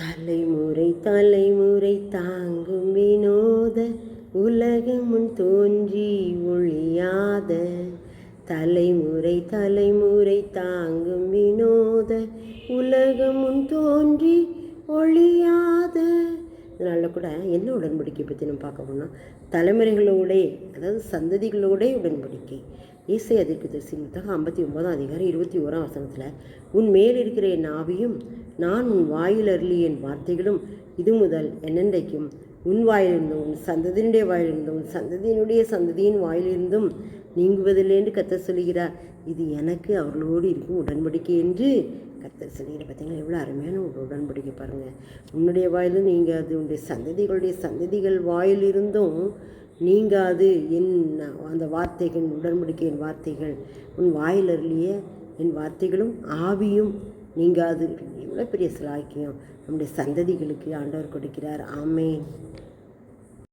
தலைமுறை தலைமுறை தாங்கும் வினோத உலகமுன் தோன்றி ஒழியாத. தலைமுறை தலைமுறை தாங்கும் வினோத உலகமுன் தோன்றி ஒழியாத. இதனால் கூட என்ன உடன்படிக்கை பற்றி நம்ம பார்க்க போனால் தலைமுறைகளோடே அதாவது சந்ததிகளோடே உடன்படிக்கை. இசை அதற்கு தரிசி புத்தகம் ஐம்பத்தி ஒன்பதாம் அதிகாரம் இருபத்தி ஓராம் வசனத்தில் உன் மேல் இருக்கிற என் ஆவியும் நான் உன் வாயில் அருளி என் வார்த்தைகளும் இது முதல் என்னென்றைக்கும்? உன் வாயிலிருந்தும் உன் சந்ததியினுடைய வாயிலிருந்தும் உன் சந்ததியினுடைய சந்ததியின் வாயிலிருந்தும் நீங்குவதில்லை என்று கத்தர் சொல்கிறார் இது எனக்கு அவர்களோடு இருக்கும் உடன்படிக்கை என்று கத்தர் சொல்கிற பார்த்தீங்களா எவ்வளோ அருமையான ஒரு உடன்படிக்கை பாருங்கள் உன்னுடைய வாயிலும் நீங்கள் அது உன்னுடைய சந்ததிகளுடைய சந்ததிகள் வாயிலிருந்தும் நீங்காது. என் அந்த வார்த்தைகள் உடன்படிக்கையின் வார்த்தைகள் உன் வாயில் அருளிய என் வார்த்தைகளும் ஆவியும் நீங்காது. எவ்வளோ பெரிய சிலாக்கியம். நம்முடைய சந்ததிகளுக்கு ஆண்டவர் கொடுக்கிறார். ஆமேன்.